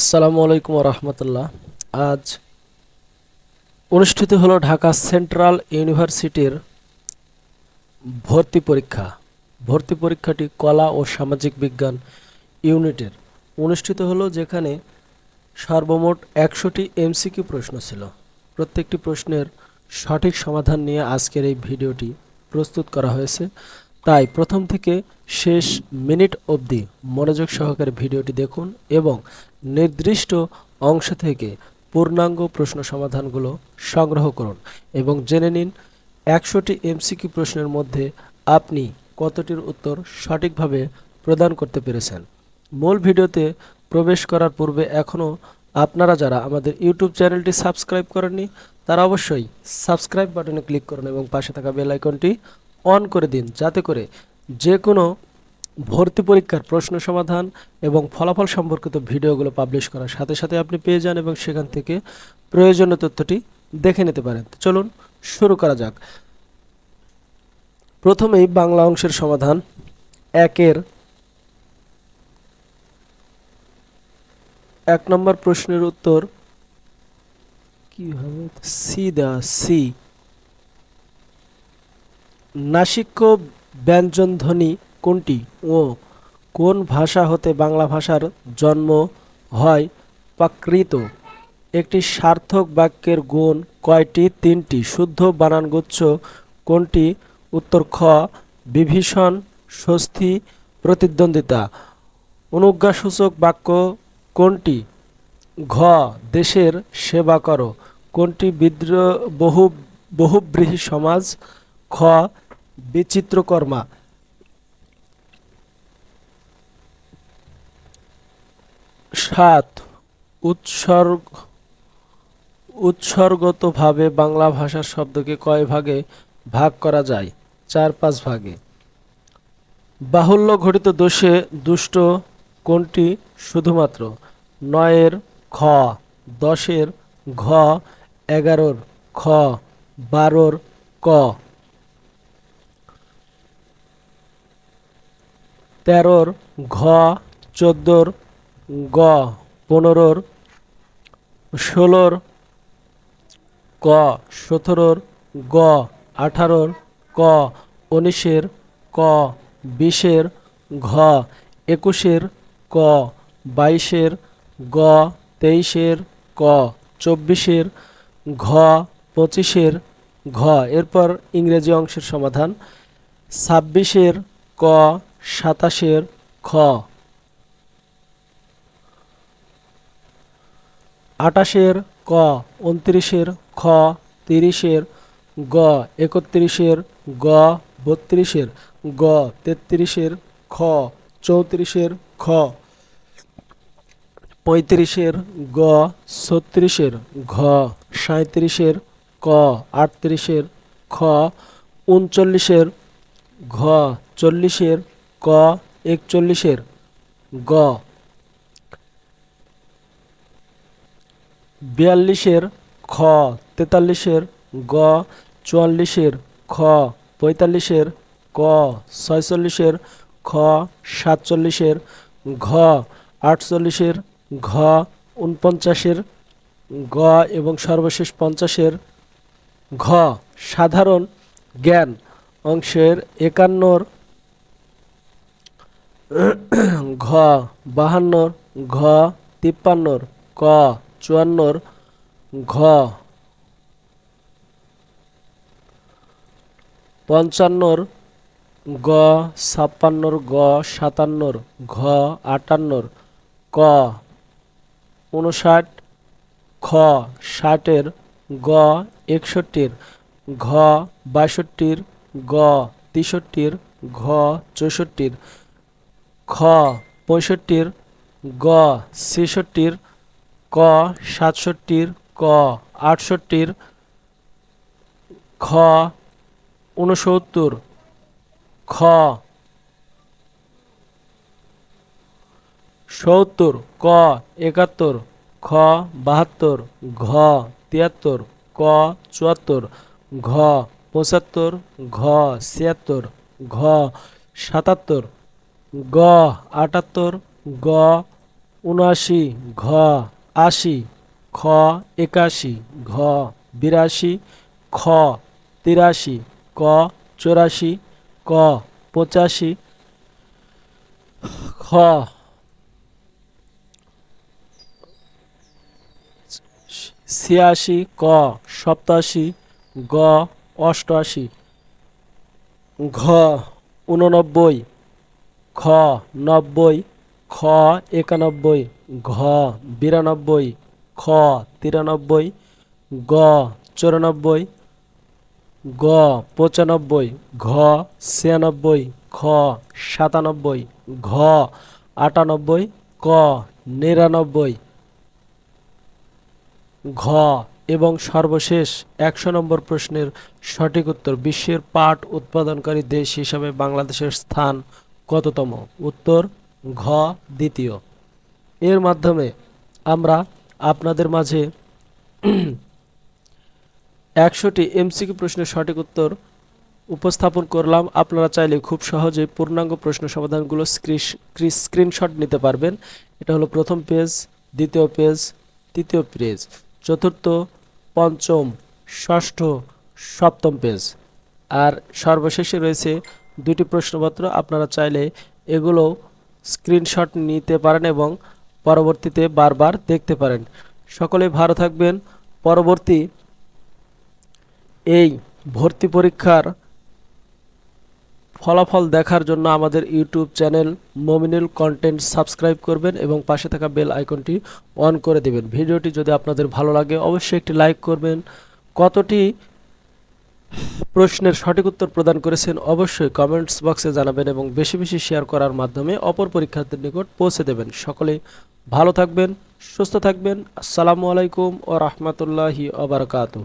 আসসালামু আলাইকুম রহমতুল্লাহ আজ অনুষ্ঠিত হলো ঢাকা সেন্ট্রাল ইউনিভার্সিটির ভর্তি পরীক্ষা। ভর্তি পরীক্ষাটি কলা ও সামাজিক বিজ্ঞান ইউনিটের। অনুষ্ঠিত হলো যেখানে সর্বমোট একশোটি এমসিকিউ প্রশ্ন ছিল। প্রত্যেকটি প্রশ্নের সঠিক সমাধান নিয়ে আজকের এই ভিডিওটি প্রস্তুত করা হয়েছে। তাই প্রথম থেকে শেষ মিনিট অবধি মনোযোগ সহকারে ভিডিওটি দেখুন এবং নির্দিষ্ট অংশ থেকে পূর্ণাঙ্গ প্রশ্ন সমাধানগুলো সংগ্রহ করুন এবং জেনে নিন একশোটি এমসিকিউ প্রশ্নের মধ্যে আপনি কতটির উত্তর সঠিকভাবে প্রদান করতে পেরেছেন। মূল ভিডিওতে প্রবেশ করার পূর্বে এখনও আপনারা যারা আমাদের ইউটিউব চ্যানেলটি সাবস্ক্রাইব করেননি, তারা অবশ্যই সাবস্ক্রাইব বাটনে ক্লিক করুন এবং পাশে থাকা বেল আইকনটি অন করে দিন, যাতে করে যে কোনো ভর্তি পরীক্ষার প্রশ্ন সমাধান এবং ফলাফল সম্পর্কিত ভিডিওগুলো পাবলিশ করার সাথে সাথে আপনি পেয়ে যান এবং সেখান থেকে প্রয়োজনীয় তথ্যটি দেখে নিতে পারেন। চলুন শুরু করা যাক। প্রথমেই বাংলা অংশের সমাধান একের এক নম্বর প্রশ্নের উত্তর কি হবে সি দেওয়া সি নাসিক্য ব্যঞ্জনধ্বনি কোনটি ও কোন ভাষা হতে বাংলা ভাষার জন্ম হয় প্রাকৃত একটি সার্থক বাক্যের গুণ কয়টি? তিনটি। শুদ্ধ বানানগুচ্ছ কোনটি? উত্তর খ, বিভীষণ, স্বস্তি, প্রতিদ্বন্দ্বিতা। অনুজ্ঞাসূচক বাক্য কোনটি? ঘ, দেশের সেবা করো। কোনটি বিদ্রোহ বহু বহুব্রীহি সমাজ? খ বিচিত্রকর্মা। সাত, উৎসর্গ, উৎসর্গতভাবে বাংলা ভাষার শব্দকে কয় ভাগে ভাগ করা যায়? চার, পাঁচ ভাগে। বাহুল্য ঘটিত দোষে দুষ্ট কোনটি? শুধুমাত্র নয়ের খ, দশের ঘ, এগারোর খ, বারোর ক। তেরোর ঘ, চোদ্দোর গ, পনেরোর ষোলোর ক, সতেরোর গ, আঠারোর ক, উনিশের ক, বিশের ঘ, একুশের ক, বাইশের গ, তেইশের ক, চব্বিশের ঘ, পঁচিশের ঘ। এরপর ইংরেজি অংশের সমাধান। ছাব্বিশের ক সাতাশের খ। আটাশের ক, উনত্রিশের খ, তিরিশের গ, একত্রিশের গ, বত্রিশের গ, তেত্রিশের খ, চৌত্রিশের খ, পঁয়ত্রিশের গ, ছত্রিশের ঘ সাঁত্রিশের ক, আটত্রিশের খ, উনচল্লিশের ঘ, চল্লিশের ক একচল্লিশের গ। বিয়াল্লিশের খ, তেতাল্লিশের গ, চুয়াল্লিশের খ, পঁয়তাল্লিশের ক, ছয়চল্লিশের খ, সাতচল্লিশের ঘ, আটচল্লিশের ঘ উনপঞ্চাশের গ এবং সর্বশেষ পঞ্চাশের ঘ। সাধারণ জ্ঞান অংশের একান্নর ঘ, বাহান্নর, ঘ, তিপ্পান্নর, ক, চুয়ান্নর, ঘ, পঞ্চান্নর, গ, ছাপ্পান্নর, গ, সাতান্নর, ঘ, আটান্নর, ক উনষাট খ, ষাটের, গ, একষট্টির, ঘ, বাষট্টির, গ, তেষট্টির, ঘ, চৌষট্টির খ, পঁয়ষট্টির, গ, ছেষট্টির, ক, সাতষট্টির, ক, আটষট্টির, খ উনসত্তর খ, সত্তর, ক, একাত্তর, খ, বাহাত্তর, ঘ, তিয়াত্তর, ক, চুয়াত্তর, ঘ, পঁচাত্তর, ঘ, ছিয়াত্তর, ঘ, সাতাত্তর গ, আটাত্তর, গ, উনআশি, ঘ, আশি, খ, একাশি, ঘ, বিরাশি, খ, তিরাশি, ক, চৌরাশি, ক, পঁচাশি, খ। ছিয়াশি, ক, সপ্তাশি, গ, অষ্টআশি, ঘ উননব্বই খ, নব্বই, খ, একানব্বই, ঘ, বিরানব্বই, খ, তিরানব্বই, গ, চুরানব্বই, গ, পঁচানব্বই, ঘ, ছিয়ানব্বই, খ, সাতানব্বই, ঘ, আটানব্বই, ক, নিরানব্বই, ঘ এবং সর্বশেষ একশো নম্বর প্রশ্নের সঠিক উত্তর বিশ্বের পাট উৎপাদনকারী দেশ হিসাবে বাংলাদেশের স্থান কততম? উত্তর, ঘ, দ্বিতীয়। এর মাধ্যমে আমরা আপনাদের মাঝে একশোটি এমসিকিউ প্রশ্নের সঠিক উত্তর উপস্থাপন করলাম। আপনারা চাইলে খুব সহজে পূর্ণাঙ্গ প্রশ্ন সমাধানগুলো স্ক্রিনশট নিতে পারবেন। এটা হলো প্রথম পেজ দ্বিতীয় পেজ তৃতীয় পেজ চতুর্থ, পঞ্চম, ষষ্ঠ, সপ্তম পেজ আর সর্বশেষে রয়েছে দুটি প্রশ্নপত্র আপনারা চাইলে এগুলো স্ক্রিনশট নিতে পারেন এবং পরবর্তীতে বারবার দেখতে পারেন। সকলে ভালো থাকবেন। পরবর্তী এই ভর্তি পরীক্ষার ফলাফল দেখার জন্য আমাদের YouTube channel Mominul content subscribe করবেন এবং পাশে থাকা বেল আইকনটি অন করে দেবেন। ভিডিওটি যদি আপনাদের ভালো লাগে, অবশ্যই একটি লাইক করবেন। কতটি প্রশ্নের সঠিক উত্তর প্রদান করেছেন অবশ্যই কমেন্টস বক্সে জানাবেন এবং বেশি বেশি শেয়ার করার মাধ্যমে অপর পরীক্ষার্থীর নিকট পৌঁছে দেবেন। সকলে ভালো থাকবেন, সুস্থ থাকবেন। আসসালামু আলাইকুম ও রহমতুল্লাহি ওবরাকাতুহ